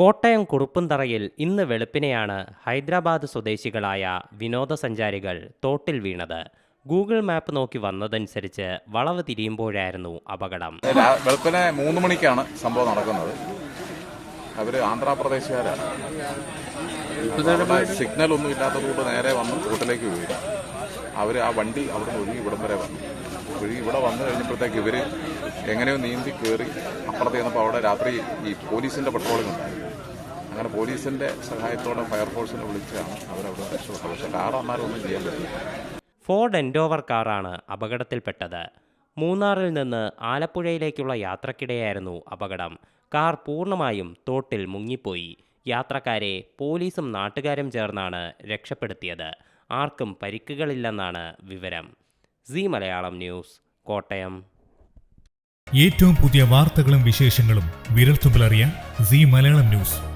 കോട്ടയം കുറുപ്പുംതറയിൽ ഇന്ന് വെളുപ്പിനെയാണ് ഹൈദരാബാദ് സ്വദേശികളായ വിനോദസഞ്ചാരികൾ തോട്ടിൽ വീണത്. ഗൂഗിൾ മാപ്പ് നോക്കി വന്നതനുസരിച്ച് വളവ് തിരിയുമ്പോഴായിരുന്നു അപകടം. വെളുപ്പിനെ മൂന്ന് മണിക്കാണ് സംഭവം നടക്കുന്നത്. അവർ ആന്ധ്രാപ്രദേശുകാരാണ്. സിഗ്നൽ ഒന്നും ഇല്ലാത്തതുകൊണ്ട് നേരെ വന്ന് തോട്ടിലേക്ക് വീഴും. അവർ ആ വണ്ടി അവിടെ നിന്ന് ഒഴുകി ഇവിടം വരെ വന്നു. ഒഴുകി ഇവിടെ വന്നു കഴിഞ്ഞപ്പോഴത്തേക്ക് ഇവർ എങ്ങനെയോ നീന്തി കയറി അപ്പുറത്ത് ചെന്നപ്പോൾ അവിടെ രാത്രി ഈ പോലീസിന്റെ പട്രോളിംഗ് ഉണ്ടായിരുന്നു അങ്ങനെ പോലീസിന്റെ സഹായത്തോടെ ഫയർഫോഴ്സിനെ വിളിച്ചാണ് അവരവിടെ രക്ഷപ്പെട്ടത്. പക്ഷെ ഒന്നും ചെയ്യാൻ പറ്റില്ല ഫോർഡ് എൻഡോവർ കാറാണ് അപകടത്തിൽപ്പെട്ടത്. മൂന്നാറിൽ നിന്ന് ആലപ്പുഴയിലേക്കുള്ള യാത്രക്കിടെയായിരുന്നു അപകടം. കാർ പൂർണമായും തോട്ടിൽ മുങ്ങിപ്പോയി. യാത്രക്കാരെ പോലീസും നാട്ടുകാരും ചേർന്നാണ് രക്ഷപ്പെടുത്തിയത്. ആർക്കും പരിക്കുകളില്ലെന്നാണ് വിവരം. സി മലയാളം ന്യൂസ് കോട്ടയം. ഏറ്റവും പുതിയ വാർത്തകളും വിശേഷങ്ങളും വിരൽത്തുമ്പിലറിയാൻ സി മലയാളം ന്യൂസ്.